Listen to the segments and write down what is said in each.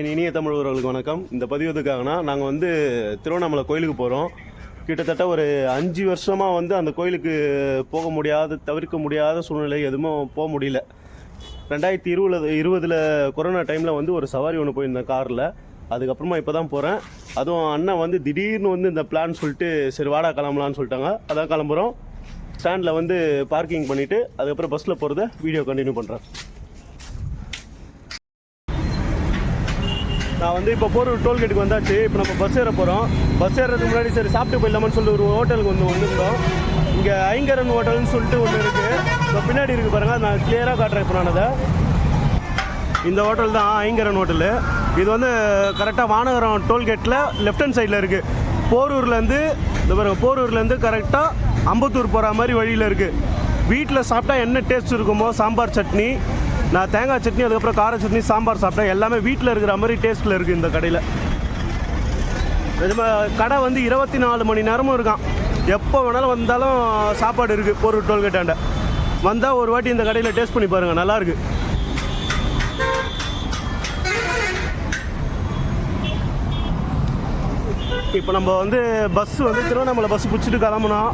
என் இனிய தமிழ் உறவுகளுக்கு வணக்கம். இந்த பதிவு எதுக்காகனா நாங்கள் வந்து திருவண்ணாமலை கோயிலுக்கு போகிறோம் கிட்டத்தட்ட ஒரு அஞ்சு வருஷமாக வந்து அந்த கோயிலுக்கு போக முடியாத தவிர்க்க முடியாத சூழ்நிலை எதுவும் போக முடியல. ரெண்டாயிரத்தி இருபதுல இருபதில் கொரோனா டைமில் வந்து ஒரு சவாரி ஒன்று போயிருந்தேன் காரில். அதுக்கப்புறமா இப்போ தான் போகிறேன் அதுவும் அண்ணன் வந்து திடீர்னு வந்து இந்த பிளான் சொல்லிட்டு சரி வாடா கிளம்பலான்னு சொல்லிட்டாங்க. அதான் கிளம்புறோம். ஸ்டாண்டில் வந்து பார்க்கிங் பண்ணிவிட்டு அதுக்கப்புறம் பஸ்ஸில் போகிறத வீடியோ கண்டினியூ பண்ணுறேன் நான் வந்து இப்போ போகிற டோல்கேட்டுக்கு வந்தாச்சு. இப்போ நம்ம பஸ் ஏற போகிறோம் பஸ் ஏறதுக்கு முன்னாடி சரி சாப்பிட்டு போயிடலாமான்னு சொல்லிட்டு ஒரு ஹோட்டலுக்கு வந்து வந்துருந்தோம். இங்கே ஐங்கரன் ஹோட்டல்னு சொல்லிட்டு ஒன்று இருக்குது இப்போ பின்னாடி இருக்குது பாருங்கள் நான் கிளியராக காட்டுறேன் இப்போ நான் அதை. இந்த ஹோட்டல் தான் ஐங்கரன் ஹோட்டலு. இது வந்து கரெக்டாக வானகரம் டோல்கேட்டில் லெஃப்ட் ஹேண்ட் சைடில் இருக்குது போரூர்லேருந்து இந்த பாருங்க போரூர்லேருந்து கரெக்டாக அம்பத்தூர் போகிற மாதிரி வழியில் இருக்குது வீட்டில் சாப்பிட்டா என்ன டேஸ்ட் இருக்குமோ? சாம்பார் சட்னி நான் தேங்காய் சட்னி அதுக்கப்புறம் கார சட்னி சாம்பார் சாப்பிட்டேன். எல்லாமே வீட்டில் இருக்கிற மாதிரி டேஸ்ட்டில் இருக்குது இந்த கடையில். கடை வந்து இருபத்தி நாலு மணி நேரமும் இருக்கான். எப்போ வேணாலும் வந்தாலும் சாப்பாடு இருக்குது ஒரு டோல்கேட்டாண்ட வந்தால் ஒரு வாட்டி இந்த கடையில் டேஸ்ட் பண்ணி பாருங்கள் நல்லாயிருக்கு இப்போ நம்ம வந்து பஸ் வந்து திருவண்ணாமலை பஸ் பிடிச்சிட்டு கிளம்புனோம்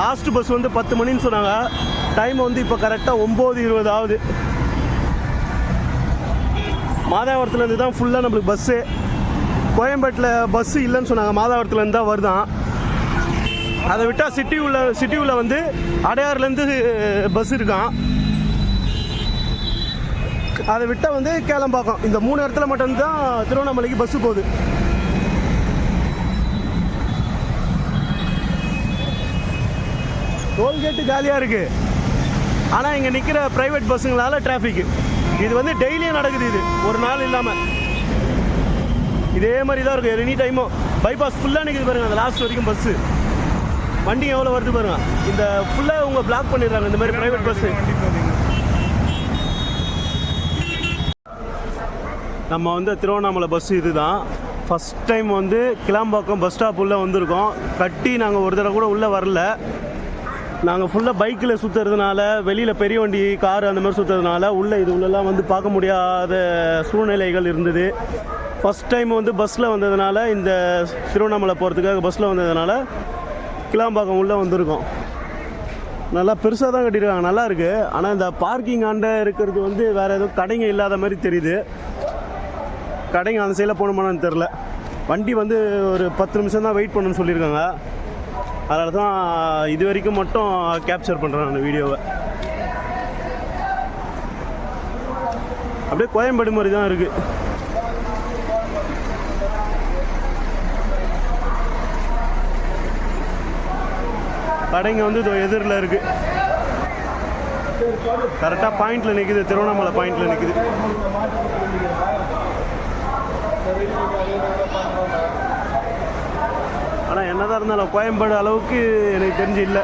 லாஸ்ட் பஸ் வந்து பத்து மணின்னு சொன்னாங்க. டைம் வந்து இப்போ கரெக்டாக ஒம்பது இருபது ஆகுது. மாதாவரத்துலேருந்து தான் ஃபுல்லாக நம்மளுக்கு பஸ்ஸு கோயம்பேட்டில் பஸ்ஸு இல்லைன்னு சொன்னாங்க. மாதாவரத்துலேருந்து தான் வருதான். அதை விட்டால் சிட்டி உள்ள சிட்டி உள்ள வந்து அடையாறுலேருந்து பஸ் இருக்கான். அதை விட்டால் வந்து கேளம்பாக்கம். இந்த மூணு இடத்துல மட்டும்தான் திருவண்ணாமலைக்கு பஸ்ஸு போகுது. டோல்கேட்டு காலியாக இருக்குது ஆனால் இங்கே நிற்கிற ப்ரைவேட் பஸ்ஸுங்களால் டிராஃபிக்கு இது வந்து டெய்லியும் நடக்குது இது. ஒரு நாள் இல்லாமல் இதே மாதிரி தான் இருக்கும். எனி டைமும் பைபாஸ் ஃபுல்லாக நிற்குது பாருங்கள் அந்த லாஸ்ட் வரைக்கும் பஸ்ஸு வண்டி எவ்வளோ வருது பாருங்கள் இந்த ஃபுல்லாக உங்க பிளாக் பண்ணிடுறாங்க. இந்த மாதிரி ப்ரைவேட் பஸ்ஸு நம்ம வந்து திருவண்ணாமலை பஸ் இதுதான். ஃபஸ்ட் டைம் வந்து கிளாம்பாக்கம் பஸ் ஸ்டாப் உள்ளே வந்திருக்கோம். கட்டி நாங்கள் ஒரு தடவை கூட உள்ளே வரல. நாங்கள் ஃபுல்லாக பைக்கில் சுற்றுறதுனால வெளியில் பெரிய வண்டி கார் அந்த மாதிரி சுற்றுறதுனால உள்ளே இது உள்ளெல்லாம் வந்து பார்க்க முடியாத சூழ்நிலைகள் இருந்தது. ஃபஸ்ட் டைம் வந்து பஸ்ஸில் வந்ததுனால இந்த திருவண்ணாமலை போகிறதுக்காக பஸ்ஸில் வந்ததுனால கிளாம்பாக்கம் உள்ளே வந்திருக்கோம். நல்லா பெருசாக தான் கட்டியிருக்காங்க நல்லா இருக்குது ஆனால் இந்த பார்க்கிங் ஆண்ட இருக்கிறது வந்து வேறு எதுவும் கடைங்க இல்லாத மாதிரி தெரியுது. கடைங்க அந்த சைடில் போகணுமான்னு தெரில வண்டி வந்து ஒரு பத்து நிமிஷம் தான் வெயிட் பண்ணணும்னு சொல்லியிருக்காங்க. அதனால தான் இது வரைக்கும் மட்டும் கேப்சர் பண்ணுறேன் நான் வீடியோவை. அப்படியே கோயம்பேடு மாதிரி தான் இருக்குது கடைங்க வந்து இதோ எதிரில் இருக்குது கரெக்டாக பாயிண்டில் நிற்குது திருவண்ணாமலை பாயிண்டில் நிற்குது ஆனால் என்னதான் இருந்தாலும் கோயம்பேடு அளவுக்கு எனக்கு தெரிஞ்சு இல்லை.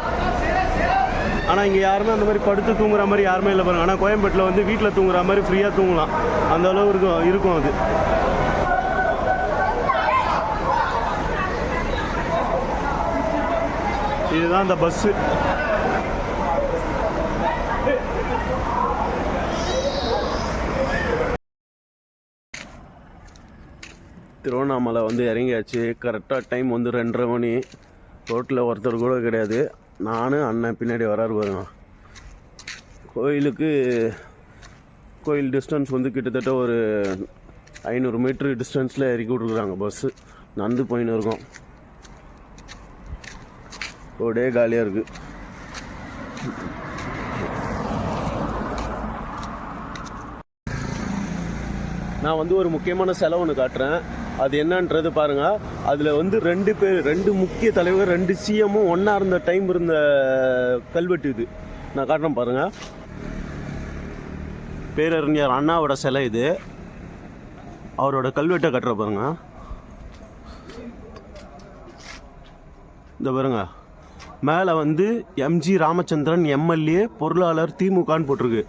ஆனால் இங்கே யாருமே அந்த மாதிரி படுத்து தூங்குற மாதிரி யாருமே இல்லை பாருங்க. ஆனால் கோயம்பேட்டில் வந்து வீட்டில் தூங்குற மாதிரி ஃப்ரீயாக தூங்கலாம். அந்த அளவு இருக்கும் இருக்கும் அது. இதுதான் அந்த பஸ்ஸு திருவண்ணாமலை வந்து இறங்கியாச்சு. கரெக்டாக டைம் வந்து ரெண்டரை மணி. ரோட்டில் ஒருத்தர் கூட கிடையாது. நானும் அண்ணன் பின்னாடி வராரு வருவேன் கோயிலுக்கு கோயில் டிஸ்டன்ஸ் வந்து கிட்டத்தட்ட ஒரு ஐநூறு மீட்ரு டிஸ்டன்ஸில் இறக்கி விட்ருக்குறாங்க பஸ்ஸு நடந்து போயின்னு இருக்கோம். ரோடே காலியாக இருக்குது நான் வந்து ஒரு முக்கியமான செலவு ஒன்று காட்டுறேன். அது என்னன்றது பாருங்க. அதில் வந்து ரெண்டு பேர் ரெண்டு முக்கிய தலைவர் ரெண்டு சிஎம்மும் ஒன்றா இருந்த டைம் இருந்த கல்வெட்டு இது. நான் காட்டுறேன் பாருங்க. பேரறிஞர் அண்ணாவோட சிலை இது. அவரோட கல்வெட்டை கட்டுற பாருங்க. இந்த பாருங்க. மேலே வந்து எம்ஜி ராமச்சந்திரன் எம்எல்ஏ பொருளாளர் திமுகன்னு போட்டிருக்கு.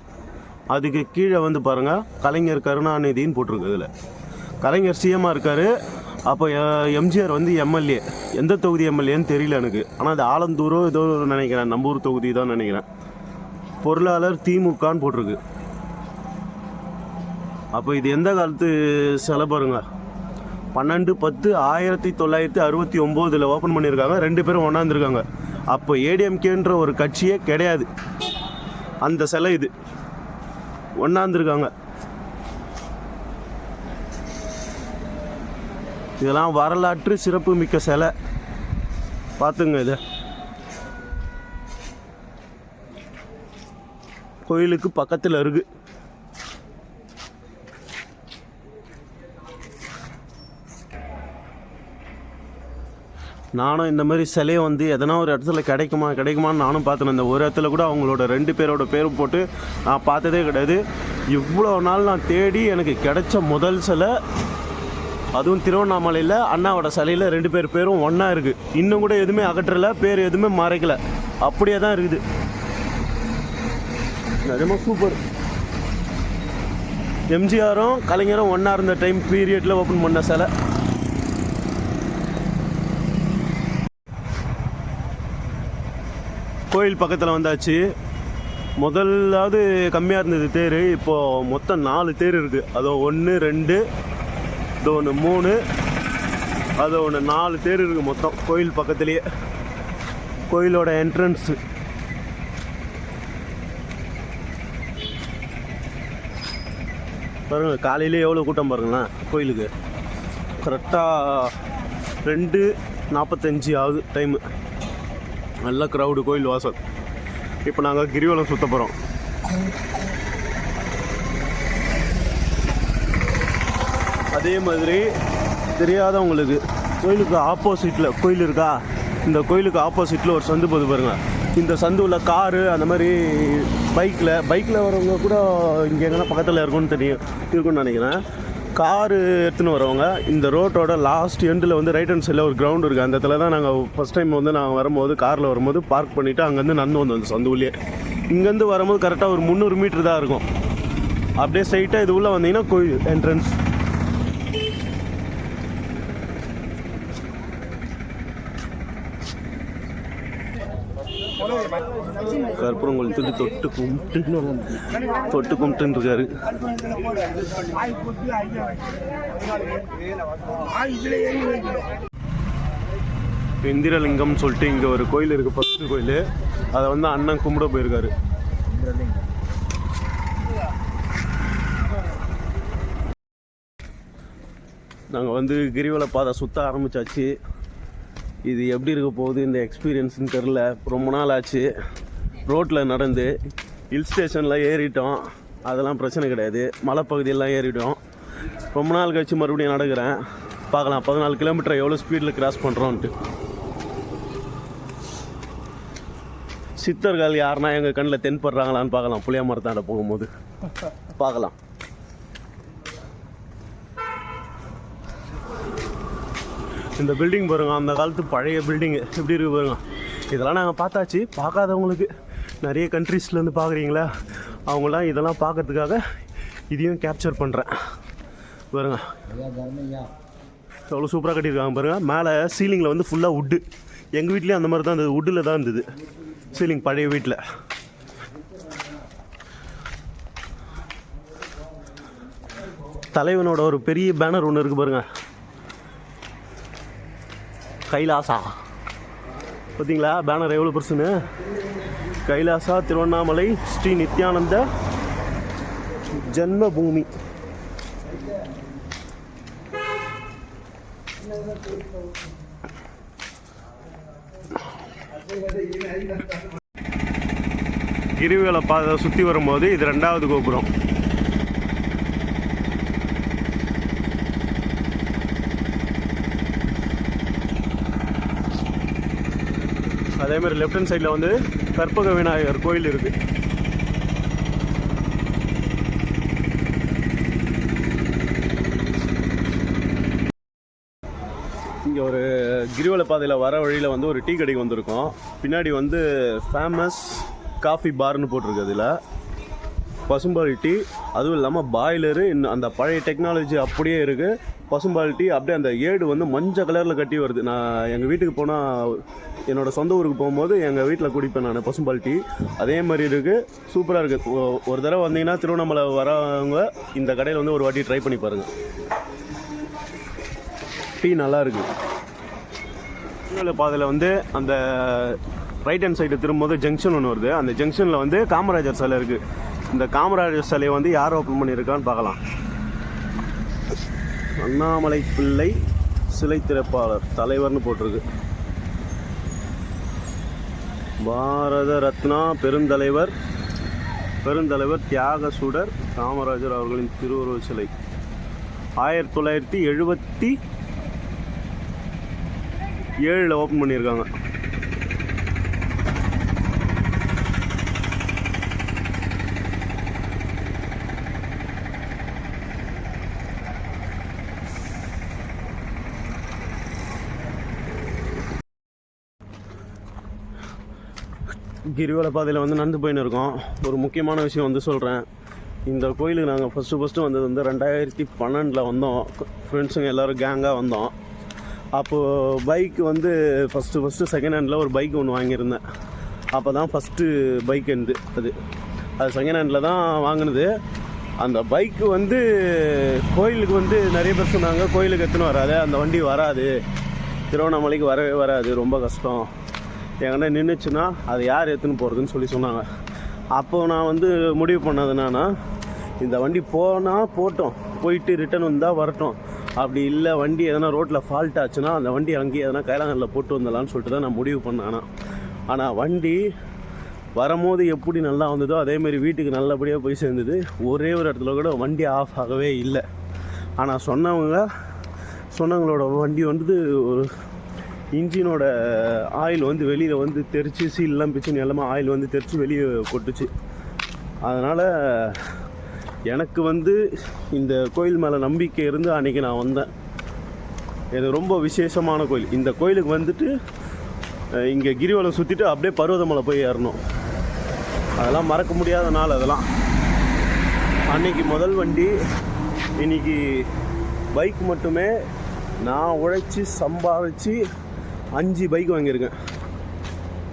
அதுக்கு கீழே வந்து பாருங்கள் கலைஞர் கருணாநிதின்னு போட்டிருக்கு இதில். கலைஞர் சிஎம்மாக இருக்கார். அப்போ எ- எம்ஜிஆர் வந்து எம்எல்ஏ எந்த தொகுதி எம்எல்ஏன்னு தெரியல எனக்கு. ஆனால் அது ஆலந்தூரோ ஏதோ நினைக்கிறேன். நம்பூர் தொகுதி தான் நினைக்கிறேன். பொருளாளர் திமுகன்னு போட்டிருக்கு. அப்போ இது எந்த காலத்து சிலை பாருங்க. பன்னெண்டு பத்து ஆயிரத்தி தொள்ளாயிரத்தி அறுபத்தி ஒம்போதில் ஓப்பன் பண்ணியிருக்காங்க. ரெண்டு பேரும் ஒன்றாந்துருக்காங்க அப்போ ஏடிஎம்கேன்ற ஒரு கட்சியே கிடையாது. அந்த சிலை இது. ஒன்றாந்துருக்காங்க இதெல்லாம் வரலாற்று சிறப்பு மிக்க சிலை. பார்த்துங்க இதை. கோயிலுக்கு பக்கத்தில் இருக்கு. நானும் இந்த மாதிரி சிலையை வந்து எதனா ஒரு இடத்துல கிடைக்குமா கிடைக்குமான்னு நானும் பார்த்தேன் இந்த ஒரு இடத்துல கூட அவங்களோட ரெண்டு பேரோட பேரும் போட்டு நான் பார்த்ததே கிடையாது. இவ்வளோ நாள் நான் தேடி எனக்கு கிடைச்ச முதல் சிலை அதுவும் திருவண்ணாமலையில் அண்ணாவோட சிலையில் ரெண்டு பேர் பேரும் ஒன்றா இருக்குது இன்னும் கூட எதுவுமே அகற்றலை பேர் எதுவுமே மறைக்கலை. அப்படியே தான் இருக்குது. நிஜமாக சூப்பர் எம்ஜிஆரும் கலைஞரும் ஒன்றா இருந்த டைம் பீரியடில் ஓப்பன் பண்ண சிலை. கோயில் பக்கத்தில் வந்தாச்சு. முதலாவது கம்மியாக இருந்தது தேர். இப்போது மொத்தம் நாலு தேர் இருக்குது அதோ ஒன்று ரெண்டு இது ஒன்று மூணு அது ஒன்று நாலு தேர் இருக்குது மொத்தம் கோயில் பக்கத்துலேயே. கோயிலோட என்ட்ரன்ஸு பாருங்கள் காலையிலே எவ்வளோ கூட்டம் பாருங்களேன் கோயிலுக்கு. கரெக்டாக ரெண்டு நாற்பத்தஞ்சு ஆகுது டைமு நல்ல க்ரௌடு கோயில் வாசல். இப்போ நாங்கள் கிரிவலம் சுற்ற போகிறோம் அதே மாதிரி தெரியாதவங்களுக்கு கோயிலுக்கு ஆப்போசிட்டில் கோயில் இருக்கா? இந்த கோயிலுக்கு ஆப்போசிட்டில் ஒரு சந்து போது பாருங்கள் இந்த சந்துவில் காரு அந்த மாதிரி பைக்கில் பைக்கில் வரவங்க கூட இங்கே எங்கன்னா பக்கத்தில் இருக்கும்னு தெரியும் இருக்கும்னு நினைக்கிறேன். காரு எடுத்துன்னு வரவங்க இந்த ரோட்டோட லாஸ்ட் எண்டில் வந்து ரைட் ஹேண்ட் சைடில் ஒரு கிரவுண்ட் இருக்குது அந்த இடத்துல தான் நாங்கள் ஃபஸ்ட் டைம் வந்து நாங்கள் வரும்போது காரில் வரும்போது பார்க் பண்ணிவிட்டு அங்கேருந்து நடந்து வந்தோம் அந்த சந்துவுலேயே இங்கேருந்து வரும்போது கரெக்டாக ஒரு முந்நூறு மீட்டர் தான் இருக்கும். அப்படியே ஸ்ட்ரைட்டாக இது உள்ளே வந்தீங்கன்னா கோயில் என்ட்ரன்ஸ் கற்பூரம் திட்டு தொட்டு கும்பிட்டு தொட்டு கும்பிட்டுன்னு இருக்காரு. இந்திரலிங்கம் சொல்லிட்டு இங்கே ஒரு கோயில் இருக்குது ஃபஸ்ட்டு கோயில். அதை வந்து அண்ணன் கும்பிட போயிருக்காரு. நாங்கள் வந்து கிரிவல பாதை சுற்ற ஆரம்பிச்சாச்சு. இது எப்படி இருக்க போகுது இந்த எக்ஸ்பீரியன்ஸ்னு தெரில ரொம்ப நாள் ஆச்சு. ரோட்டில் நடந்து ஹில் ஸ்டேஷனில் ஏறிட்டோம். அதெல்லாம் பிரச்சனை கிடையாது. மலைப்பகுதியெல்லாம் ஏறிட்டோம். ரொம்ப நாள் கழிச்சு மறுபடியும் நடக்கிறேன். பார்க்கலாம். பதினாலு கிலோமீட்டர் எவ்வளோ ஸ்பீடில் கிராஸ் பண்ணுறோன்ட்டு சித்தர்கள் யாருன்னா எங்கள் கண்ணில் தென்படுறாங்களான்னு பார்க்கலாம். புளிய மரத்தாண்ட போகும்போது. பார்க்கலாம். இந்த பில்டிங் பாருங்க அந்த காலத்து பழைய பில்டிங்கு எப்படி இருக்கு பாருங்க. இதெல்லாம் நாங்கள் பார்த்தாச்சு. பார்க்காதவங்களுக்கு நிறைய கண்ட்ரீஸ்லேருந்து பார்க்குறீங்களா? அவங்களாம் இதெல்லாம் பார்க்கறதுக்காக இதையும் கேப்சர் பண்ணுறேன் பாருங்க. எவ்வளோ சூப்பராக கட்டியிருக்காங்க பாருங்கள் மேலே சீலிங்கில் வந்து ஃபுல்லாக உட்டு எங்கள் வீட்லேயும் அந்த மாதிரி தான் இருந்தது வுட்டில் தான் இருந்தது. சீலிங் பழைய வீட்டில் தலைவனோட ஒரு பெரிய பேனர் ஒன்று இருக்குது பாருங்கள் கைலாசா. பார்த்தீங்களா பேனர் எவ்வளோ பெருசுன்னு? கைலாசா திருவண்ணாமலை ஸ்ரீ நித்யானந்த ஜென்மபூமி. கிரிவல பாதை சுற்றி வரும்போது இது ரெண்டாவது கோபுரம். அதே மாதிரி லெஃப்ட் ஹேண்ட் சைடில் வந்து கற்பக விநாயகர் கோயில் இருக்கு. இங்கே ஒரு கிரிவல பாதையில் வர வழியில் வந்து ஒரு டீ கடைக்கு வந்திருக்கோம். பின்னாடி வந்து ஃபேமஸ் காஃபி பார்னு போட்டிருக்கு அதில். பசும்பால் டீ அதுவும் இல்லாமல் பாய்லரு இன்னும் அந்த பழைய டெக்னாலஜி அப்படியே இருக்குது பசும்பால் டீ அப்படியே அந்த ஏடு வந்து மஞ்சள் கலரில் கட்டி வருது. நான் எங்கள் வீட்டுக்கு போனால் என்னோட சொந்த ஊருக்கு போகும்போது எங்கள் வீட்டில் குடிப்பேன் நான் பசும்பால் டீ அதே மாதிரி இருக்குது சூப்பராக இருக்குது ஒரு தடவை வந்தீங்கன்னா திருவண்ணாமலை வரவங்க இந்த கடையில் வந்து ஒரு வாட்டி ட்ரை பண்ணி பாருங்கள் டீ நல்லா இருக்குது திருவள்ளு பாதையில் வந்து அந்த ரைட் ஹேண்ட் சைடு திரும்பும்போது ஜங்ஷன் ஒன்று வருது. அந்த ஜங்ஷனில் வந்து காமராஜர் சிலை இருக்குது இந்த காமராஜர் சிலையை வந்து யார் ஓப்பன் பண்ணியிருக்கான்னு பார்க்கலாம். அண்ணாமலை பிள்ளை சிலை திறப்பாளர் தலைவர்னு போட்டிருக்கு. பாரத ரத்னா பெருந்தலைவர் பெருந்தலைவர் தியாக சுடர் காமராஜர் அவர்களின் திருவுருவ சிலை. ஆயிரத்தி தொள்ளாயிரத்தி எழுபத்தி ஏழில் ஓப்பன் பண்ணியிருக்காங்க. கிரிவல பாதையில் வந்து நடந்து போயின்னு இருக்கோம். ஒரு முக்கியமான விஷயம் வந்து சொல்கிறேன் இந்த கோயிலுக்கு நாங்கள் ஃபஸ்ட்டு ஃபஸ்ட்டு வந்தது வந்து ரெண்டாயிரத்தி பன்னெண்டில் வந்தோம். ஃப்ரெண்ட்ஸுங்க எல்லோரும் கேங்காக வந்தோம். அப்போது பைக் வந்து ஃபஸ்ட்டு ஃபஸ்ட்டு செகண்ட் ஹேண்டில் ஒரு பைக் ஒன்று வாங்கியிருந்தேன். அப்போ தான் ஃபஸ்ட்டு பைக் எண்டு அது அது செகண்ட் ஹேண்டில் தான் வாங்கினது. அந்த பைக்கு வந்து கோயிலுக்கு வந்து நிறைய பேர் சொன்னாங்க கோயிலுக்கு எத்தனை வராது? அந்த வண்டி வராது. திருவண்ணாமலைக்கு வரவே வராது. ரொம்ப கஷ்டம். எங்கன்னா நின்றுச்சுன்னா அது யார் எடுத்துன்னு போகிறதுன்னு சொல்லி சொன்னாங்க. அப்போது நான் வந்து முடிவு பண்ணது என்னன்னா இந்த வண்டி போனால் போட்டோம். போயிட்டு ரிட்டர்ன் வந்தால் வரட்டும். அப்படி இல்லை வண்டி எதனா ரோட்டில் ஃபால்ட் ஆச்சுன்னா அந்த வண்டி அங்கேயே எதனா கைலாங்கல்ல போட்டு வந்துடலான்னு சொல்லிட்டு தான் நான் முடிவு பண்ணேன். ஆனால் ஆனால் வண்டி வரும்போது எப்படி நல்லா வந்ததோ அதேமாரி வீட்டுக்கு நல்லபடியாக போய் சேர்ந்தது. ஒரே ஒரு இடத்துல கூட வண்டி ஆஃப் ஆகவே இல்லை. ஆனால் சொன்னவங்க சொன்னவங்களோட வண்டி வந்து ஒரு இன்ஜினோட ஆயில் வந்து வெளியில் வந்து தெரிச்சு சீல்லாம் பிச்சுன்னு எல்லாமே ஆயில் வந்து தெரிச்சு வெளியே கொட்டுச்சு. அதனால் எனக்கு வந்து இந்த கோயில் மேலே நம்பிக்கை இருந்து அன்றைக்கி நான் வந்தேன். இது ரொம்ப விசேஷமான கோயில். இந்த கோயிலுக்கு வந்துட்டு இங்கே கிரிவலம் சுற்றிட்டு அப்படியே பருவதமலை போய் ஏறணும். அதெல்லாம் மறக்க முடியாத நாள் அதெல்லாம். அன்னைக்கு முதல் வண்டி இன்னைக்கு பைக் மட்டுமே நான் உழைச்சி சம்பாதிச்சு அஞ்சு பைக் வாங்கியிருக்கேன்.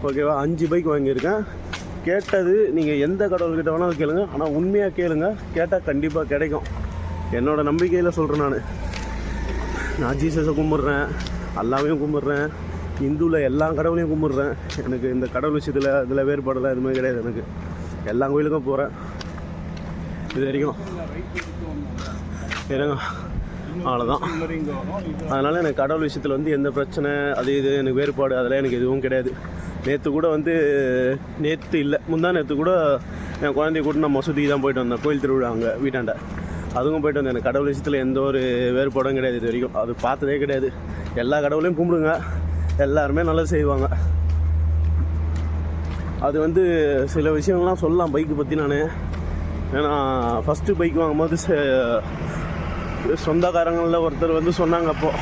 ஓகேவா? அஞ்சு பைக் வாங்கியிருக்கேன். கேட்டது நீங்கள் எந்த கடவுள்கிட்ட வேணாலும் கேளுங்க. ஆனால் உண்மையாக கேளுங்க. கேட்டால் கண்டிப்பாக கிடைக்கும். என்னோடய நம்பிக்கையில் சொல்கிறேன் நான். நான் ஜீசஸை கும்பிட்றேன். அல்லாவையும் கும்பிட்றேன். இந்துவில் எல்லா கடவுளையும் கும்பிட்றேன். எனக்கு இந்த கடவுள் விஷயத்தில் இதில் வேறுபாடெல்லாம் எதுவுமே கிடையாது எனக்கு. எல்லா கோயிலுக்கும் போகிறேன் இது வரைக்கும். என்னங்க அவ்வளோதான் அதனால் எனக்கு கடவுள் விஷயத்தில் வந்து எந்த பிரச்சனை அது இது எனக்கு வேறுபாடு அதெல்லாம் எனக்கு எதுவும் கிடையாது. நேற்று கூட வந்து நேற்று இல்லை முந்தா நேற்று கூட என் குழந்தைய கூட நான் மசூதிக்கு தான் போயிட்டு வந்தேன். கோயில் திருவிழா அங்கே வீட்டாண்ட. அதுவும் போயிட்டு வந்தேன். எனக்கு கடவுள் விஷயத்தில் எந்த ஒரு வேறுபாடும் கிடையாது இது வரைக்கும். அது பார்த்ததே கிடையாது. எல்லா கடவுளையும் கும்பிடுங்க. எல்லாருமே நல்லது செய்வாங்க. அது வந்து சில விஷயங்கள்லாம் சொல்லலாம் பைக்கு பற்றி நான். ஏன்னா ஃபஸ்ட்டு பைக் வாங்கும்போது ச- சொந்தக்காரங்களில் ஒருத்தர் வந்து சொன்னாங்க அப்போது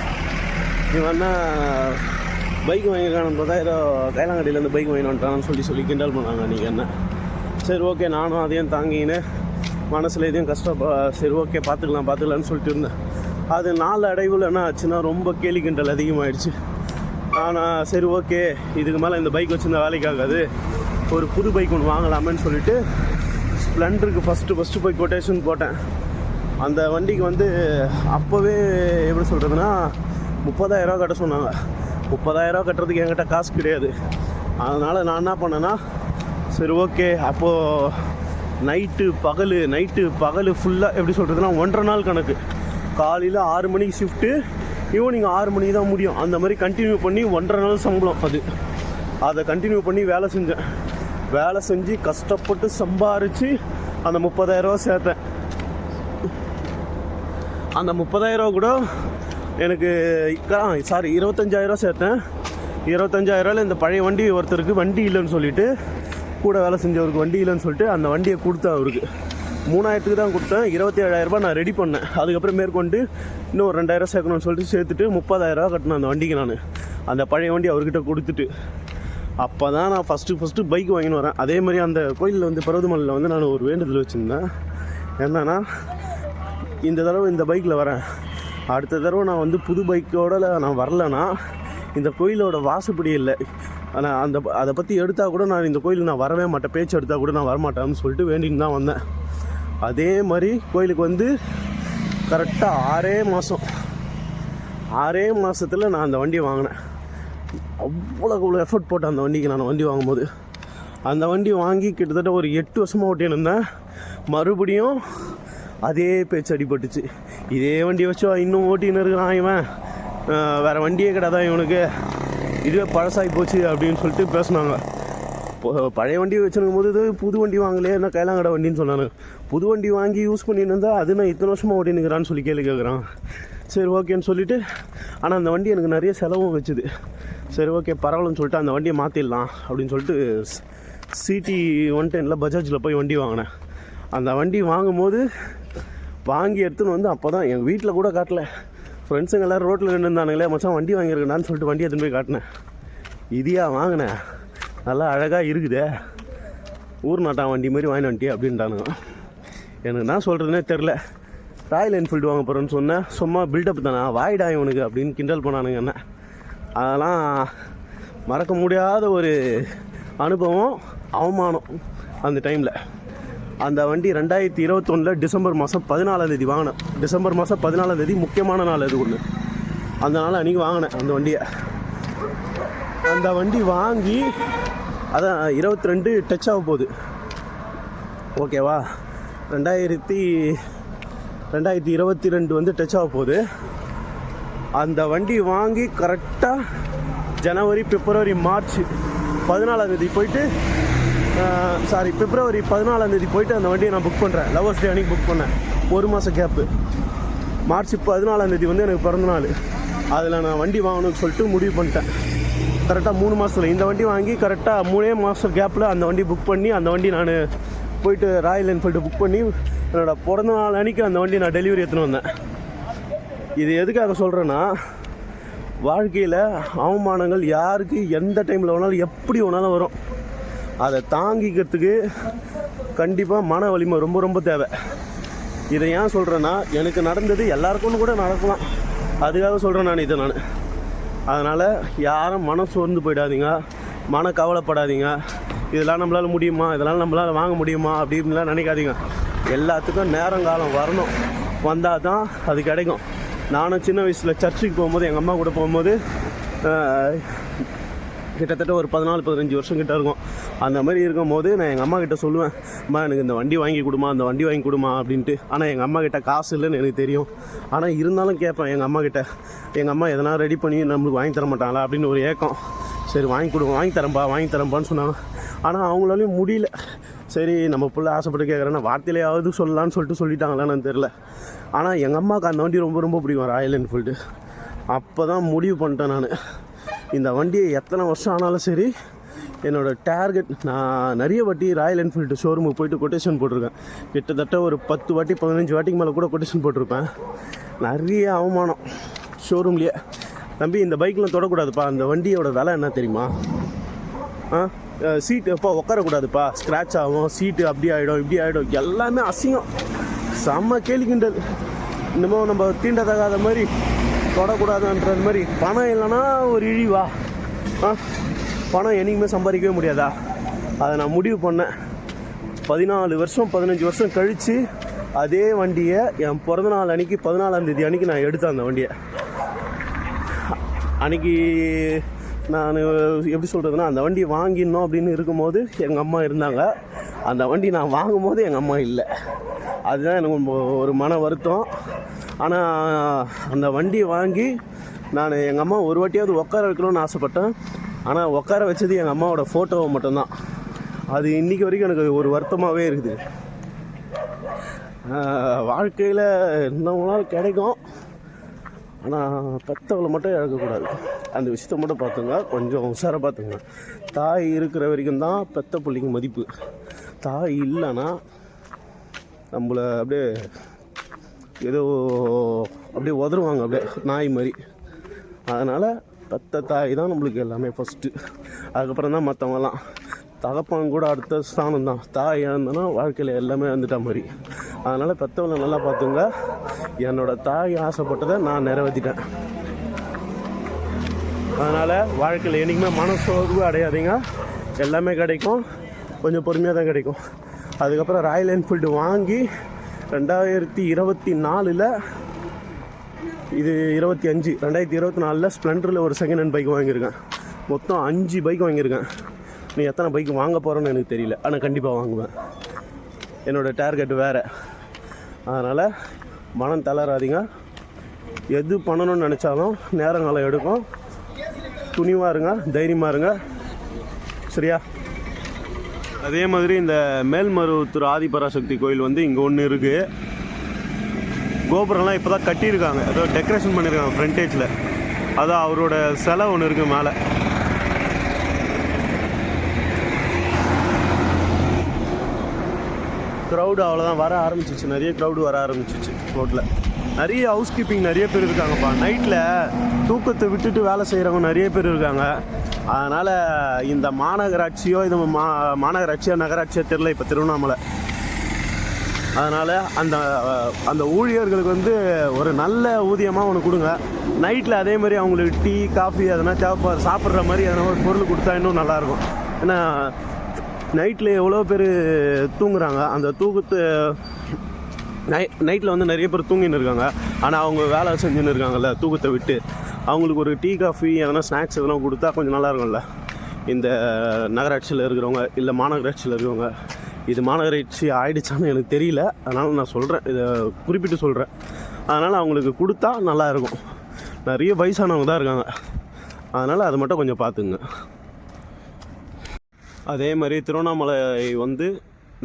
இவன்னா பைக் வாங்கியிருக்கானு பார்த்தா ஏதோ கைலாங்கடியிலேருந்து பைக் வாங்கிட்டு சொல்லி சொல்லி கிண்டல் பண்ணாங்க நீங்கள் என்ன. சரி ஓகே நானும் அதையும் தாங்கின்னு மனசில் எதையும் கஷ்டம் சரி ஓகே பார்த்துக்கலாம் பார்த்துக்கலான்னு சொல்லிட்டு இருந்தேன். அது நாலு அடைவில் என்ன ஆச்சுன்னா ரொம்ப கேலி கிண்டல் அதிகமாகிடுச்சு ஆனால் சரி ஓகே இதுக்கு மேலே இந்த பைக் வச்சுருந்தா வேலைக்காகாது ஒரு புது பைக் ஒன்று வாங்கலாமேன்னு சொல்லிட்டு ஸ்ப்ளெண்டருக்கு ஃபஸ்ட்டு ஃபஸ்ட்டு போய் கொட்டேஷன் போட்டேன். அந்த வண்டிக்கு வந்து அப்போவே எப்படி சொல்கிறதுனா முப்பதாயிரரூவா கட்ட சொன்னாங்க. முப்பதாயிரரூவா கட்டுறதுக்கு என்கிட்ட காசு கிடையாது. அதனால் நான் என்ன பண்ணேன்னா சரி ஓகே. அப்போது நைட்டு பகல் நைட்டு பகல் ஃபுல்லாக எப்படி சொல்கிறதுனா ஒன்றரை நாள் கணக்கு. காலையில் ஆறு மணிக்கு ஷிஃப்ட்டு ஈவினிங் ஆறு மணிக்கு தான் முடியும். அந்த மாதிரி கண்டினியூ பண்ணி ஒன்றரை நாள் சம்பளம் அது. அதை கண்டினியூ பண்ணி வேலை செஞ்சேன். வேலை செஞ்சு கஷ்டப்பட்டு சம்பாரித்து அந்த முப்பதாயிரரூவா சேர்த்தேன். அந்த முப்பதாயிரரூவா கூட எனக்கு சாரி இருபத்தஞ்சாயிரரூவா சேர்த்தேன். இருபத்தஞ்சாயிரரூவாயில் இந்த பழைய வண்டி ஒருத்தருக்கு வண்டி இல்லைன்னு சொல்லிட்டு கூட வேலை செஞ்சவருக்கு வண்டி இல்லைன்னு சொல்லிட்டு அந்த வண்டியை கொடுத்தேன் அவருக்கு. மூணாயிரத்துக்கு தான் கொடுத்தேன். இருபத்தி ஏழாயிரரூபா நான் ரெடி பண்ணேன். அதுக்கப்புறம் மேற்கொண்டு இன்னும் ஒரு ரெண்டாயிரம் சேர்க்கணும்னு சொல்லிட்டு சேர்த்துட்டு முப்பதாயிரரூவா கட்டினேன் அந்த வண்டிக்கு நான். அந்த பழைய வண்டி அவர்கிட்ட கொடுத்துட்டு. அப்போ தான் நான் ஃபஸ்ட்டு ஃபஸ்ட்டு பைக் வாங்கின்னு வரேன். அதே மாதிரி அந்த கோயிலில் வந்து பருவதமலையில் வந்து நான் ஒரு வேண்டுதல் வச்சுருந்தேன். என்னென்னா இந்த தடவை இந்த பைக்கில் வரேன். அடுத்த தடவை நான் வந்து புது பைக்கோட நான் வரலன்னா இந்த கோயிலோட வாசப்படி இல்லை. ஆனால் அந்த அதை பற்றி எடுத்தால் கூட நான் இந்த கோயிலுக்கு நான் வரவே மாட்டேன். பேச்சு எடுத்தால் கூட நான் வரமாட்டேன்னு சொல்லிட்டு வேண்டின்னு தான் வந்தேன். அதே மாதிரி கோயிலுக்கு வந்து கரெக்டாக ஆறே மாதம் ஆறே மாதத்தில் நான் அந்த வண்டியை வாங்கினேன். அவ்வளோ அவ்வளோ எஃபர்ட் போட்டேன் அந்த வண்டிக்கு நான் வண்டி வாங்கும்போது. அந்த வண்டி வாங்கி கிட்டத்தட்ட ஒரு எட்டு வருஷமாக ஓட்டின்னு இருந்தேன். மறுபடியும் அதே பேச்சு அடிபட்டுச்சு. இதே வண்டி வச்சோ இன்னும் ஓட்டின்னு இருக்கிறான் இவன். வேறு வண்டியே கிடையாதான் இவனுக்கு? இதுவே பழசாகி போச்சு அப்படின்னு சொல்லிட்டு பேசுனாங்க. பழைய வண்டி வச்சிருக்கும் போது இது புது வண்டி வாங்கலையே? என்ன கைலாங்கடை வண்டின்னு சொன்னாங்க புது வண்டி வாங்கி யூஸ் பண்ணிட்டு இருந்தால் அது நான் இத்தனை வருஷமாக ஓட்டினுக்கிறான்னு சொல்லி கேள்வி கேட்குறான் சரி ஓகேன்னு சொல்லிவிட்டு ஆனால் அந்த வண்டி எனக்கு நிறைய செலவும் வச்சுது. சரி ஓகே பரவாயில்லன்னு சொல்லிட்டு அந்த வண்டியை மாற்றிடலாம் அப்படின்னு சொல்லிட்டு சிடி ஒன் டெனில் பஜாஜில் போய் வண்டி வாங்கினேன். அந்த வண்டி வாங்கும்போது வாங்கி எடுத்துன்னு வந்து அப்போ தான் எங்கள் வீட்டில் கூட காட்டல. ஃப்ரெண்ட்ஸுங்க எல்லோரும் ரோட்டில் நின்று இருந்தானுங்களே மச்சான் வண்டி வாங்கியிருக்கேன்டான்னு சொல்லிட்டு வண்டி எடுத்துன்னு போய் காட்டினேன். இதையா வாங்கினேன். நல்லா அழகாக இருக்குதே. ஊர் நாட்டான் வண்டி மாதிரி வாங்கின வண்டி அப்படின்ட்டானுங்க எனக்கு என்ன சொல்கிறதுனே தெரில ராயல் என்ஃபீல்டு வாங்க போகிறேன்னு சொன்னேன். சும்மா பில்டப் தானே? வாயிடா இவனுக்கு அப்படின்னு கிண்டல் பண்ணானுங்க என்ன. அதெல்லாம் மறக்க முடியாத ஒரு அனுபவம் அவமானம் அந்த டைமில் அந்த வண்டி ரெண்டாயிரத்தி இருபத்தொன்னில் டிசம்பர் மாதம் பதினாலாம் தேதி வாங்கினேன். டிசம்பர் மாதம் பதினாலாம் தேதி முக்கியமான நாள் அது ஒன்று அந்த நாள் அன்றைக்கி வாங்கினேன் அந்த வண்டியை. அந்த வண்டி வாங்கி அதான் இருபத்தி ரெண்டு டச் ஆக போகுது. ஓகேவா ரெண்டாயிரத்தி ரெண்டாயிரத்தி இருபத்தி ரெண்டு வந்து டச் ஆக போகுது. அந்த வண்டி வாங்கி கரெக்டாக ஜனவரி பிப்ரவரி மார்ச் பதினாலாம் தேதி போயிட்டு சாரி பிப்ரவரி பதினாலாந்தேதி போயிட்டு அந்த வண்டியை நான் புக் பண்ணுறேன் லவர்ஸ் டே அன்றைக்கி புக் பண்ணேன். ஒரு மாதம் கேப்பு மார்ச் பதினாலாந்தேதி வந்து எனக்கு பிறந்த நாள். அதில் நான் வண்டி வாங்கணும்னு சொல்லிட்டு முடிவு பண்ணிட்டேன். கரெக்டாக மூணு மாதத்தில் இந்த வண்டி வாங்கி கரெக்டாக மூணே மாதம் கேப்பில் அந்த வண்டி புக் பண்ணி அந்த வண்டி நான் போயிட்டு ராயல் என்ஃபீல்டு புக் பண்ணி என்னோட பிறந்த நாள் அன்றைக்கி அந்த வண்டி நான் டெலிவரி எடுத்துன்னு வந்தேன். இது எதுக்காக சொல்கிறேன்னா வாழ்க்கையில் அவமானங்கள் யாருக்கு எந்த டைமில் வேணாலும் எப்படி வேணாலும் வரும். அதை தாங்கிக்கிறதுக்கு கண்டிப்பாக மன வலிமை ரொம்ப ரொம்ப தேவை. இதை ஏன் சொல்கிறேன்னா எனக்கு நடந்தது எல்லாருக்கும் கூட நடக்கலாம். அதுக்காக சொல்கிறேன் நான் இதை நான். அதனால் யாரும் மனம் சோர்ந்து போயிடாதீங்க. மன கவலைப்படாதீங்க. இதெல்லாம் நம்மளால் முடியுமா? இதெல்லாம் நம்மளால் வாங்க முடியுமா? அப்படின்லாம் நினைக்காதீங்க. எல்லாத்துக்கும் நேரங்காலம் வரணும். வந்தால் தான் அது கிடைக்கும். நானும் சின்ன வயசில் சர்ச்சுக்கு போகும்போது எங்கள் அம்மா கூட போகும்போது கிட்டத்தட்ட ஒரு பதினாலு பதினஞ்சு வருஷம் கிட்ட இருக்கும். அந்த மாதிரி இருக்கும்போது நான் எங்கள் அம்மா கிட்ட சொல்லுவேன் அம்மா எனக்கு இந்த வண்டி வாங்கி கொடுமா அந்த வண்டி வாங்கி கொடுமா அப்படின்ட்டு. ஆனால் எங்கள் அம்மா கிட்ட காசு இல்லைன்னு எனக்கு தெரியும். ஆனால் இருந்தாலும் கேட்பேன் எங்கள் அம்மா கிட்ட எங்கள் அம்மா எதனா ரெடி பண்ணி நம்மளுக்கு வாங்கி தர மாட்டாங்களா? அப்படின்னு ஒரு ஏக்கம். சரி வாங்கி கொடு வாங்கி தரேன்ப்பா வாங்கி தரேன்ப்பான்னு சொன்னாங்க. ஆனால் அவங்களாலையும் முடியல. சரி நம்ம பிள்ளை ஆசைப்பட்டு கேட்குறேன்னா வார்த்தையிலையாவது சொல்லலான்னு சொல்லிட்டு சொல்லிட்டாங்களான்னு தெரில ஆனால் எங்கள் அம்மாவுக்கு அந்த வண்டி ரொம்ப ரொம்ப பிடிக்கும் ராயல் என்ஃபீல்டு. அப்போ தான் முடிவு பண்ணிட்டேன் நான். இந்த வண்டியை எத்தனை வருஷம் ஆனாலும் சரி என்னோடய டார்கெட் நான் நிறைய வாட்டி ராயல் என்ஃபீல்டு ஷோரூமுக்கு போயிட்டு கொட்டேஷன் போட்டிருக்கேன். கிட்டத்தட்ட ஒரு பத்து வாட்டி பதினஞ்சு வாட்டிக்கு மேலே கூட கொட்டேஷன் போட்டிருப்பேன். நிறைய அவமானம் ஷோரூம்லேயே தம்பி இந்த பைக்கெலாம் தொடக்கூடாதுப்பா. அந்த வண்டியோட விலை என்ன தெரியுமா? ஆ? சீட்டு எப்போ உட்காரக்கூடாதுப்பா ஸ்க்ராட்ச் ஆகும் சீட்டு அப்படி ஆகிடும் இப்படி ஆகிடும் எல்லாமே அசிங்கம். செம்ம கேள்விக்கின்றது இன்னமும் நம்ம தீண்டத்தகாத மாதிரி தொடக்கூடாதுன்ற மாதிரி பணம் இல்லைன்னா ஒரு இழிவா ஆ பணம் என்றைக்குமே சம்பாதிக்கவே முடியாதா? அதை நான் முடிவு பண்ணேன். பதினாலு வருஷம் பதினஞ்சு வருஷம் கழித்து அதே வண்டியை என் பிறந்தநாள் அன்னைக்கு பதினாலாம் தேதி அன்னைக்கு நான் எடுத்தேன் அந்த வண்டியை. அன்னைக்கு நான் எப்படி சொல்கிறதுனா அந்த வண்டி வாங்கிடணும் அப்படின்னு இருக்கும்போது எங்கள் அம்மா இருந்தாங்க. அந்த வண்டி நான் வாங்கும் போது எங்கள் அம்மா இல்லை. அதுதான் எனக்கு ரொம்ப ஒரு மன வருத்தம். ஆனால் அந்த வண்டி வாங்கி நான் எங்கள் அம்மா ஒரு வாட்டியாவது உட்கார வைக்கணும்னு ஆசைப்பட்டேன். ஆனால் உட்கார வச்சது எங்கள் அம்மாவோட ஃபோட்டோவை மட்டும்தான். அது இன்றைக்கி வரைக்கும் எனக்கு ஒரு வருத்தமாகவே இருக்குது. வாழ்க்கையில் என்ன நாள் கிடைக்கும். ஆனால் பெத்தவளை மட்டும் இழக்கக்கூடாது. அந்த விஷயத்த மட்டும் பார்த்துங்க. கொஞ்சம் உஷாராக பார்த்துங்க. தாய் இருக்கிற வரைக்கும் தான் பெத்த பிள்ளைக்கு மதிப்பு. தாய் இல்லைன்னா நம்மளை அப்படியே ஏதோ அப்படியே உதருவாங்க அப்படியே நாய் மாதிரி. அதனால் பெத்த தாய் தான் நம்மளுக்கு எல்லாமே ஃபஸ்ட்டு அதுக்கப்புறம் தான் மற்றவங்கலாம் தகப்பன் கூட அடுத்த ஸ்தானம் தான். தாய் இழந்தனா வாழ்க்கையில் எல்லாமே வந்துட்ட மாதிரி. அதனால் பெற்றவங்களை நல்லா பார்த்துங்க. என்னோட தாய் ஆசைப்பட்டதை நான் நிறைவேற்றிட்டேன். அதனால் வாழ்க்கையில் என்றைக்குமே மனசோர்வு அடையாதீங்க. எல்லாமே கிடைக்கும். கொஞ்சம் பொறுமையாக தான் கிடைக்கும். அதுக்கப்புறம் ராயல் என்ஃபீல்டு வாங்கி ரெண்டாயிரத்தி இருபத்தி நாலில் இது இருபத்தி அஞ்சு ரெண்டாயிரத்தி இருபத்தி நாலில் ஸ்ப்ளெண்டரில் ஒரு செகண்ட் ஹேண்ட் பைக் வாங்கியிருக்கேன். மொத்தம் அஞ்சு பைக் வாங்கியிருக்கேன். நீ எத்தனை பைக் வாங்க போகிறேன்னு எனக்கு தெரியல. ஆனால் கண்டிப்பாக வாங்குவேன். என்னோடய டார்கெட் வேறு. அதனால் மனம் தளராதீங்க. எது பண்ணணும்னு நினச்சாலும் நேரங்காலம் எடுக்கும். துணிவாக இருங்க தைரியமாக இருங்க. சரியா? அதே மாதிரி இந்த மேல்மருவத்தூர் ஆதிபராசக்தி கோயில் வந்து இங்கே ஒன்று இருக்குது கோபுரம்லாம் இப்போ தான் கட்டியிருக்காங்க. ஏதோ டெக்கரேஷன் பண்ணியிருக்காங்க ஃப்ரண்டேஜில் அதான் அவரோட சிலை ஒன்று இருக்குது மேலே. க்ரௌடு அவ்வளோதான் வர ஆரம்பிச்சிச்சு நிறைய க்ரௌடு வர ஆரம்பிச்சிச்சு ரோட்டில் நிறைய ஹவுஸ் கீப்பிங் நிறைய பேர் இருக்காங்கப்பா. நைட்டில் தூக்கத்தை விட்டுட்டு வேலை செய்கிறவங்க நிறைய பேர் இருக்காங்க. அதனால் இந்த மாநகராட்சியோ இது மா மாநகராட்சியோ நகராட்சியோ தெரில இப்போ திருவண்ணாமலை. அதனால் அந்த அந்த ஊழியர்களுக்கு வந்து ஒரு நல்ல ஊதியமாக ஒன்று கொடுங்க. நைட்டில் அதே மாதிரி அவங்களுக்கு டீ காஃபி அதெல்லாம் தேவைப்பட சாப்பிட்ற மாதிரி எதனா ஒரு பொருள் கொடுத்தா இன்னும் நல்லாயிருக்கும் ஏன்னா நைட்டில் எவ்வளோ பேர் தூங்குறாங்க? அந்த தூக்கத்தை நை நைட்டில் வந்து நிறைய பேர் தூங்கின்னு இருக்காங்க. ஆனால் அவங்க வேலை செஞ்சுன்னு இருக்காங்கல்ல தூக்கத்தை விட்டு. அவங்களுக்கு ஒரு டீ காஃபி எதனா ஸ்நாக்ஸ் இதெல்லாம் கொடுத்தா கொஞ்சம் நல்லா இருக்கும்ல. இந்த நகராட்சியில் இருக்கிறவங்க இல்லை மாநகராட்சியில் இருக்கிறவங்க இது மாநகராட்சி ஆயிடுச்சான்னு எனக்கு தெரியல. அதனால் நான் சொல்கிறேன் இதை குறிப்பிட்டு சொல்கிறேன் அதனால் அவங்களுக்கு கொடுத்தா நல்லாயிருக்கும் நிறைய வயசானவங்க தான் இருக்காங்க. அதனால் அது மட்டும் கொஞ்சம் பார்த்துங்க அதே மாதிரி திருவண்ணாமலை வந்து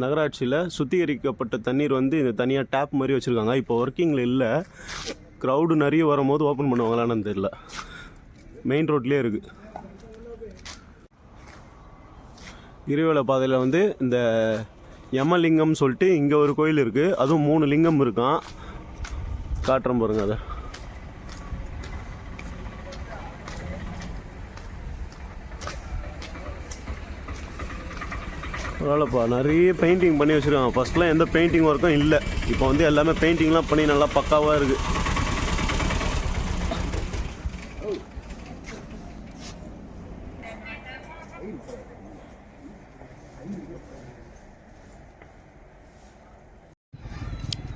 நகராட்சியில் சுத்திகரிக்கப்பட்ட தண்ணீர் வந்து இந்த தனியாக டேப் மாதிரி வச்சுருக்காங்க. இப்போ ஒர்க்கிங்கில் இல்லை. க்ரௌடு நிறைய வரும்போது ஓப்பன் பண்ணுவாங்களான்னு தெரியல. மெயின் ரோட்லேயே இருக்குது கிரிவல பாதையில் வந்து இந்த யமலிங்கம் சொல்லிட்டு இங்கே ஒரு கோயில் இருக்குது அதுவும் மூணு லிங்கம் இருக்கான். காட்டுறேன் பாருங்கள் அதை. பரவாயில்லப்பா. நிறைய பெயிண்டிங் பண்ணி வச்சுருக்காங்க. ஃபஸ்ட்லாம் எந்த பெயிண்டிங் ஒர்க்கும் இல்லை. இப்போ வந்து எல்லாமே பெயிண்டிங்லாம் பண்ணி நல்லா பக்காவாக இருக்குது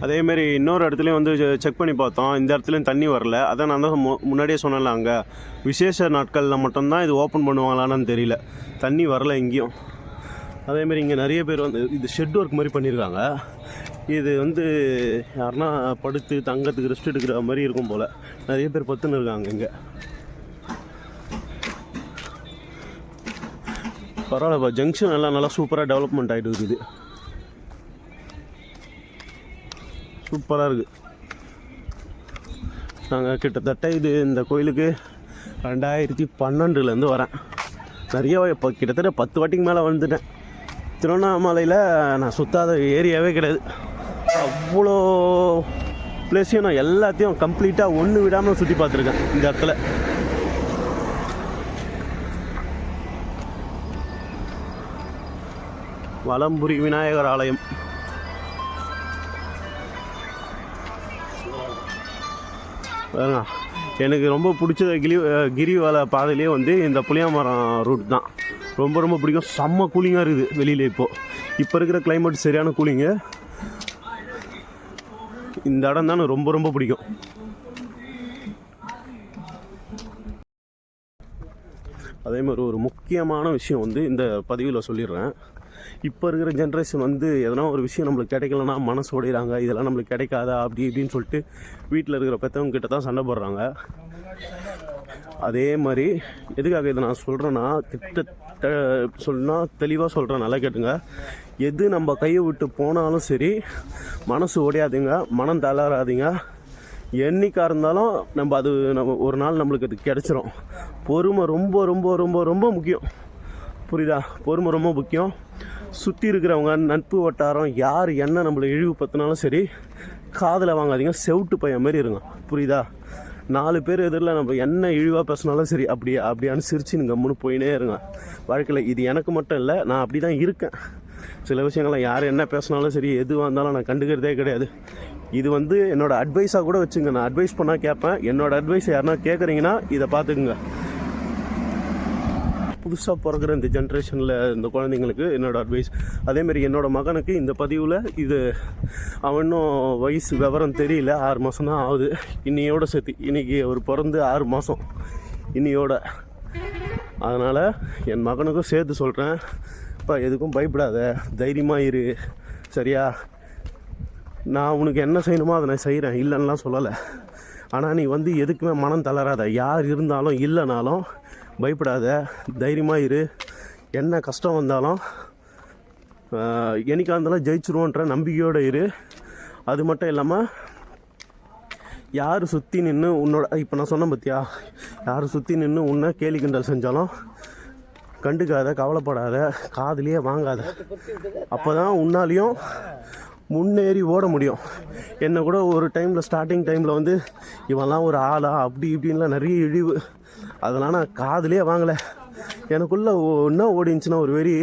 அதேமாரி இன்னொரு இடத்துலையும் வந்து செக் பண்ணி பார்த்தோம். இந்த இடத்துலையும் தண்ணி வரல. அதை நான் தான் முன்னாடியே சொன்னல அங்கே. விசேஷ நாட்களில் மட்டும்தான் இது ஓப்பன் பண்ணுவாங்களான்னு தெரியல. தண்ணி வரல எங்கேயும் அதேமாரி இங்கே நிறைய பேர் வந்து இது ஷெட் ஒர்க் மாதிரி பண்ணியிருக்காங்க. இது வந்து யாருன்னா படுத்து தங்கத்துக்கு ரெஸ்ட் எடுக்கிற மாதிரி இருக்கும் போல். நிறைய பேர் பத்துன்னு இருக்காங்க இங்கே. பரவாயில்லப்பா ஜங்ஷன் எல்லாம் நல்லா சூப்பராக டெவலப்மெண்ட் ஆகிட்டு இருக்குது. சூப்பராக இருக்குது நாங்கள் கிட்டத்தட்ட இது இந்த கோயிலுக்கு ரெண்டாயிரத்தி பன்னெண்டுலேருந்து வரேன். நிறைய இப்போ கிட்டத்தட்ட பத்து வாட்டிக்கு மேலே வந்துட்டேன். திருவண்ணாமலையில் நான் சுற்றாத ஏரியாவே கிடையாது. அவ்வளோ பிளேஸையும் நான் எல்லாத்தையும் கம்ப்ளீட்டாக ஒன்று விடாமல் சுற்றி பார்த்துருக்கேன் இந்த இடத்துல. வலம்புரி விநாயகர் ஆலயம். எனக்கு ரொம்ப பிடிச்ச கிளி கிரிவல பாதையிலே வந்து இந்த புளியாமரம் ரூட் தான். ரொம்ப ரொம்ப பிடிக்கும். செம்ம கூலிங்காக இருக்குது வெளியில் இப்போது இப்போ இருக்கிற கிளைமேட் சரியான கூலிங்கு இந்த இடம் தான் எனக்கு ரொம்ப ரொம்ப பிடிக்கும். அதே மாதிரி ஒரு முக்கியமான விஷயம் வந்து இந்த பதிவில் சொல்லிடுறேன். இப்போ இருக்கிற ஜென்ரேஷன் வந்து எதனா ஒரு விஷயம் நம்மளுக்கு கிடைக்கலனா மனசு உடையிறாங்க. இதெல்லாம் நம்மளுக்கு கிடைக்காதா? அப்படி இப்படின்னு சொல்லிட்டு வீட்டில் இருக்கிற பெற்றவங்க கிட்ட தான் சண்டை போடுறாங்க. அதே மாதிரி எதுக்காக இதை நான் சொல்கிறேன்னா கிட்ட சொன்னால் தெளிவாக சொல்கிறேன் நல்லா கேட்டுங்க. எது நம்ம கையை விட்டு போனாலும் சரி மனசு உடையாதீங்க மனம் தளராதிங்க. என்னைக்கா இருந்தாலும் நம்ம அது நம்ம ஒரு நாள் நம்மளுக்கு அது கிடச்சிரும். பொறுமை ரொம்ப ரொம்ப ரொம்ப ரொம்ப முக்கியம். புரியுதா? பொறுமை ரொம்ப முக்கியம். சுற்றி இருக்கிறவங்க நட்பு வட்டாரம் யார் என்ன நம்மளை இழிவுபடுத்தினாலும் சரி காதில் வாங்காதீங்க செவுட்டு பையன் மாதிரி இருங்க. புரியுதா? நாலு பேர் எதிரில் நம்ம என்ன இழிவாக பேசினாலும் சரி அப்படி அப்படியான்னு சிரிச்சு கம்முன்னு போயினே இருங்க. வாழ்க்கையில் இது எனக்கு மட்டும் இல்லை நான் அப்படி தான் இருக்கேன். சில விஷயங்கள்லாம் யார் என்ன பேசினாலும் சரி எதுவாக இருந்தாலும் நான் கண்டுக்கிறதே கிடையாது. இது வந்து என்னோட அட்வைஸாக கூட வச்சுங்க. நான் அட்வைஸ் பண்ணால் கேட்பேன். என்னோட அட்வைஸ் யாருன்னா கேட்குறீங்கன்னா இதை பார்த்துக்குங்க. புதுசாக பிறகுற இந்த ஜென்ரேஷனில் இந்த குழந்தைங்களுக்கு என்னோடய அட்வைஸ் அதேமாரி என்னோட மகனுக்கு இந்த பதிவில் இது அவனும் வயசு விவரம் தெரியல. ஆறு மாதம் தான் ஆகுது. இன்னையோட சேர்த்து இன்றைக்கி அவர் பிறந்து ஆறு மாதம் இன்னையோட அதனால் என் மகனுக்கும் சேர்த்து சொல்கிறேன் இப்போ எதுக்கும் பயப்படாத. தைரியமாக இரு. சரியா? நான் உனக்கு என்ன செய்யணுமோ அதை நான் செய்கிறேன் இல்லைன்னுலாம் சொல்லலை. ஆனால் நீ வந்து எதுக்குமே மனம் தளராத. யார் இருந்தாலும் இல்லைனாலும் பயப்படாத. தைரியமாக இரு. என்ன கஷ்டம் வந்தாலும் ஆஹ், இருந்தாலும் ஜெயிச்சிருவோன்ற நம்பிக்கையோடு இரு. அது மட்டும் இல்லாமல் யார் சுற்றி நின்று உன்னோட இப்போ நான் சொன்னேன் பார்த்தியா யார் சுற்றி நின்று உன்னை கேலி கிண்டல் செஞ்சாலும் கண்டுக்காத கவலைப்படாத காதுலேயே வாங்காத. அப்போ தான் உன்னாலையும் முன்னேறி ஓட முடியும். என்னை கூட ஒரு டைமில் ஸ்டார்டிங் டைமில் வந்து இவன்லாம் ஒரு ஆளா அப்படி இப்படின்லாம் நிறைய இழிவு. அதெல்லாம் நான் காதுலேயே வாங்கலை. எனக்குள்ளே என்ன ஓடிச்சுன்னா ஒரு வெறி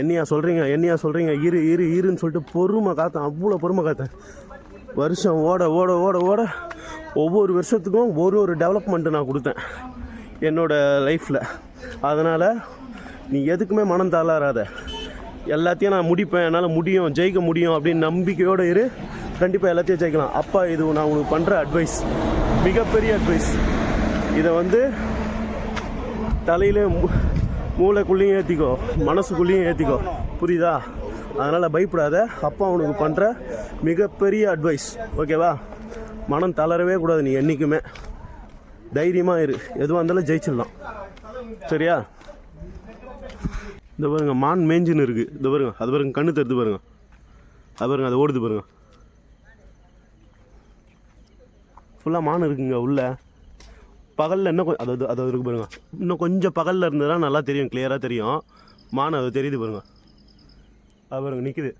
என்னையா சொல்கிறீங்க என்னையா சொல்கிறீங்க இரு இரு இருன்னு சொல்லிட்டு பொறுமை காத்தேன் அவ்வளோ பொறுமை காத்தேன். வருஷம் ஓட ஓட ஓட ஓட ஒவ்வொரு வருஷத்துக்கும் ஒரு ஒரு டெவலப்மெண்ட்டு நான் கொடுத்தேன் என்னோட லைஃப்பில் அதனால் நீ எதுக்குமே மனம் தளராத. எல்லாத்தையும் நான் முடிப்பேன். என்னால் முடியும். ஜெயிக்க முடியும் அப்படின்னு நம்பிக்கையோடு இரு. கண்டிப்பாக எல்லாத்தையும் ஜெயிக்கலாம். அப்பா இது நான் உனக்கு பண்ணுற அட்வைஸ் மிகப்பெரிய அட்வைஸ் இதை வந்து தலையில் மூளைக்குள்ளேயும் ஏற்றிக்கோ மனசுக்குள்ளேயும் ஏற்றிக்கோ புரியுதா? அதனால் பயப்படாத அப்பா உனக்கு பண்ணுற மிகப்பெரிய அட்வைஸ் ஓகேவா மனம் தளரவே கூடாது நீ என்றைக்குமே தைரியமாக இரு. எதுவாக இருந்தாலும் ஜெயிச்சிடலாம். சரியா? இந்த பாருங்க மான் மேஞ்சின்னு இருக்குது இந்த பாருங்க அது பாருங்க கண்ணு தருது பாருங்க. அது பாருங்க அதை ஓடுது பாருங்க. ஃபுல்லாக மான் இருக்குங்க உள்ள. பகலில் இன்னும் கொஞ்சம் அதாவது அது இருக்கு பாருங்க. இன்னும் கொஞ்சம் பகலில் இருந்ததுன்னா நல்லா தெரியும் கிளியராக தெரியும். மான் அது தெரியுது பாருங்கள் பாருங்க நிற்குது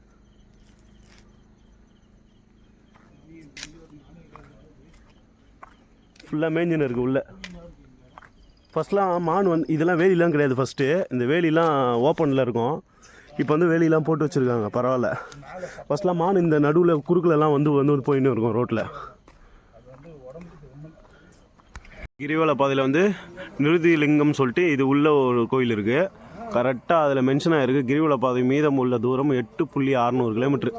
ஃபுல்லாக மேஞ்சின்னு இருக்குது உள்ளே. ஃபஸ்ட்லாம் மான் வந்து இதெல்லாம் வேலிலாம் கிடையாது ஃபஸ்ட்டு இந்த வேலிலாம் ஓப்பனில் இருக்கும். இப்போ வந்து வேலிலாம் போட்டு வச்சுருக்காங்க பரவாயில்ல. ஃபஸ்ட்லாம் மான் இந்த நடுவில் குறுக்கிலலாம் வந்து வந்து வந்து போயின்னு இருக்கும் ரோட்டில் கிரிவல பாதையில் வந்து நிருதி லிங்கம் சொல்லிட்டு இது உள்ள ஒரு கோயில் இருக்குது கரெக்டாக அதில் மென்ஷன் ஆகிருக்கு கிரிவல பாதை மீதம் உள்ள தூரம் எட்டு புள்ளி அறநூறு கிலோமீட்ரு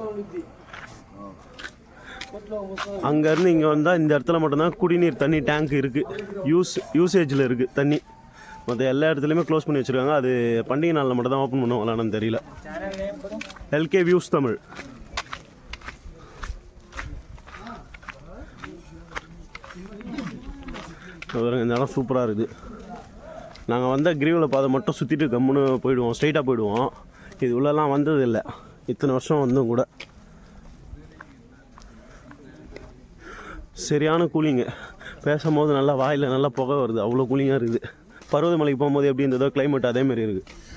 அங்கேருந்து இங்கே வந்தால் இந்த இடத்துல மட்டும்தான் குடிநீர் தண்ணி டேங்க் இருக்குது யூஸ் யூசேஜில் இருக்குது தண்ணி. மற்ற எல்லா இடத்துலையுமே க்ளோஸ் பண்ணி வச்சுருக்காங்க. அது பண்டிகை நாளில் மட்டும் தான் ஓப்பன் பண்ணுவாங்களான்னு தெரியல. எல்கே வியூஸ் தமிழ் இந்த இடம் சூப்பராக இருக்குது நாங்கள் வந்த கிரிவில் பாதை மட்டும் சுற்றிட்டு கம்முன்னு போயிடுவோம் ஸ்ட்ரைட்டாக போயிடுவோம். இது உள்ளெல்லாம் வந்ததில்லை. இத்தனை வருஷம் வந்தும் கூட. சரியான கூலிங்கு பேசும்போது நல்லா வாயில் நல்லா புகை வருது. அவ்வளோ கூலிங்காக இருக்குது. பருவதமலைக்கு போகும்போது எப்படி இருந்ததோ கிளைமேட் அதேமாரி இருக்குது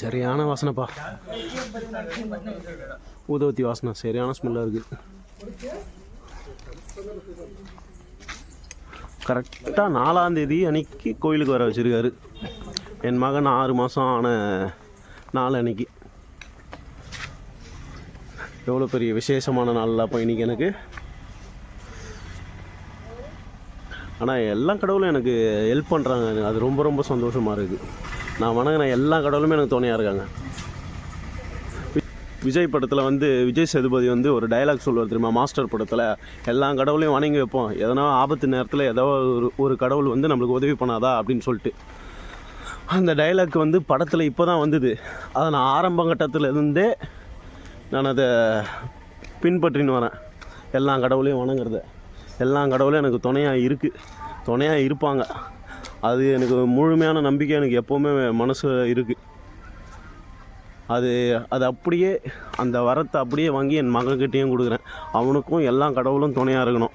சரியான வாசனைப்பா. ஊதவத்தி வாசனை சரியான ஸ்மெல்லாக இருக்குது கரெக்டாக நாலாந்தேதி அன்னைக்கு கோயிலுக்கு வர வச்சுருக்காரு. என் மகன் ஆறு மாதம் ஆன நாள் அன்னைக்கு. எவ்வளோ பெரிய விசேஷமான நாளில் அப்போ இன்னைக்கு எனக்கு. ஆனால் எல்லா கடவுளும் எனக்கு ஹெல்ப் பண்ணுறாங்க அது ரொம்ப ரொம்ப சந்தோஷமாக இருக்குது நான் வணங்கின எல்லா கடவுளுமே எனக்கு துணையாக இருக்காங்க. வி- விஜய் படத்தில் வந்து விஜய் சேதுபதி வந்து ஒரு டைலாக் சொல்லுவார் தெரியுமா? மாஸ்டர் படத்தில் எல்லா கடவுளையும் வணங்கி வைப்போம். எதனா ஆபத்து நேரத்தில் ஏதோ ஒரு ஒரு கடவுள் வந்து நம்மளுக்கு உதவி பண்ணாதா அப்படின்னு சொல்லிட்டு. அந்த டயலாக் வந்து படத்தில் இப்போ தான் வந்தது. அதை நான் ஆரம்ப கட்டத்துல இருந்தே நான் அதை பின்பற்றின்னு வரேன். எல்லா கடவுளையும் வணங்குறத. எல்லா கடவுளும் எனக்கு துணையாக இருக்குது துணையாக இருப்பாங்க. அது எனக்கு முழுமையான நம்பிக்கை எனக்கு எப்போவுமே மனசு இருக்குது அது அது அப்படியே அந்த வரத்தை அப்படியே வாங்கி என் மகன்கிட்டேயும் கொடுக்குறேன். அவனுக்கும் எல்லா கடவுளும் துணையாக இருக்கணும்.